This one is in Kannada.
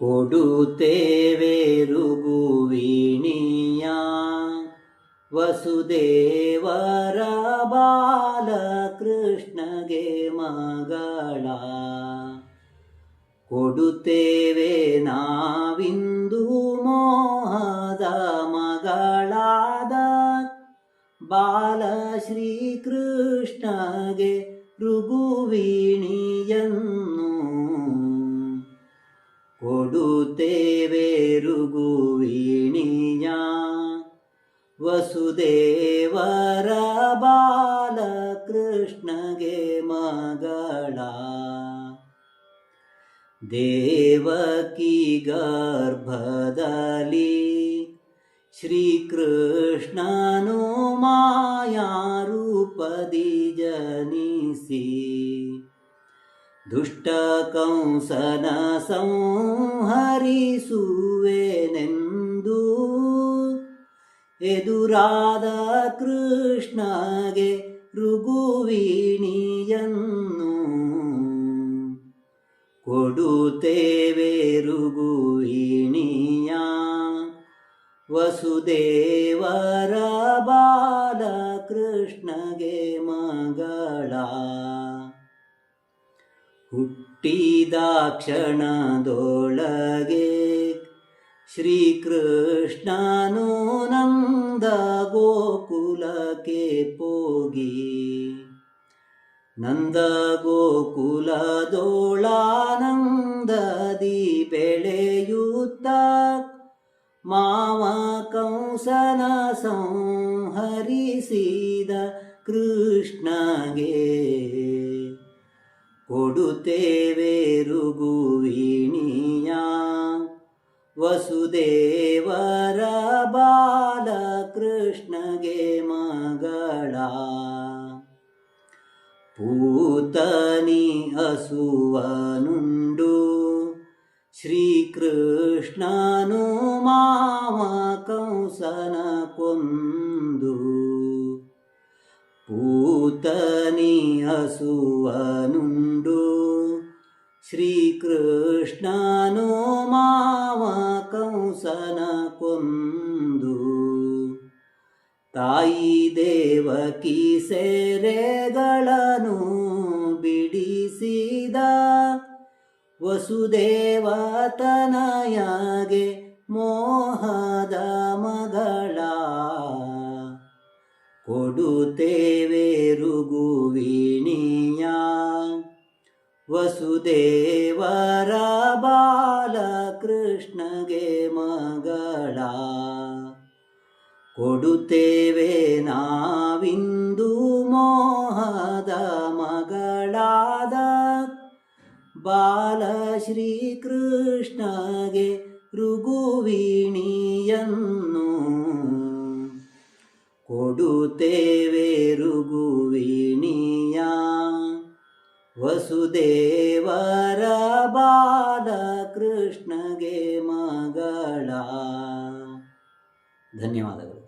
ಕೊಡುತ್ತೇವೆ ರುಗುವಿಣಿಯ ವಸುದೇವರ ಬಾಲಕೃಷ್ಣಗೆ ಮಗಳ. ಕೊಡುತ್ತೇವೆ ನಾವಿಂದು ಮೋಹದ ಮಗಳಾದ ಬಾಲ ಶ್ರೀಕೃಷ್ಣಗೆ ಋಗುವೀಣಿಯನ್ನು ಕೊಡುತ್ತೇವೆ ಋಗುವೀಣಿಯ ವಸುದೇವರ ಬಾಲಕೃಷ್ಣಗೆ ಮಗಳ ದೇವಕಿ ಗರ್ಭದಲ್ಲಿ ಶ್ರೀಕೃಷ್ಣನು ಮಾಯಾರೂಪದಿ ಜನಿಸಿ ದುಷ್ಟ ಕಂಸನ ಸಂಹರಿಸುವೆನೆಂದು ಎದುರಾದ ಕೃಷ್ಣಗೆ ರುಗುವಿಣಿಯನ್ನು ಕೊಡುತ್ತೇವೆ ರುಗುವಿಣಿಯ ವಸುದೇವರ ಬಾಲಕೃಷ್ಣಗೆ ಮಗಳ. ಹುಟ್ಟಿದ ಕ್ಷಣದೊಳಗೆ ಶ್ರೀಕೃಷ್ಣನು ನಂದ ಗೋಕುಲಕ್ಕೆ ಪೋಗಿ ನಂದ ಗೋಕುಲದೋಳಾನಂದದಿ ಬೆಳೆಯುತ್ತ ಮಾವ ಕಂಸನ ಸಂಹರಿಸಿದ ಕೃಷ್ಣಗೆ. ಕೊಡುತ್ತೇವೆ ಋಗುವೀಣಿಯ ವಸುದೇವರ ಬಾಲಕೃಷ್ಣಗೆ ಮಗಳ. ಪೂತನಿ ಹಸುವನುಂಡು ಶ್ರೀಕೃಷ್ಣನು ಮಾವ ಕಂಸನ ಕೊಂದು. ಪೂತನಿ ಹಸುವನುಂಡು ಶ್ರೀಕೃಷ್ಣನು ಮಾವ ಕಂಸನ ಕೊಂದು ತಾಯಿ ದೇವಕಿ ಸೆರೆಗಳನ್ನು ಬಿಡಿಸಿದ ವಸುದೇವತನಯಾಗೆ ಮೋಹದ ಮಗಳ. ಕೊಡುತ್ತೇವೆ ಋಗುವೀಣಿಯ ವಸುದೇವರ ಬಾಲಕೃಷ್ಣಗೆ ಮಗಳ. ಕೊಡುತ್ತೇವೆ ನಾವಿಂದು ಮೋಹದ ಮಗಳಾದ. ಬಾಲ ಶ್ರೀಕೃಷ್ಣಗೆ ಋಗುವೀಣಿಯನ್ನು. ಕೊಡುತ್ತೇವೆ ಋಗುವೀಣಿಯ ವಸುದೇವರ ಬಾಲಕೃಷ್ಣಗೆ ಮಗಳ. ಧನ್ಯವಾದಗಳು.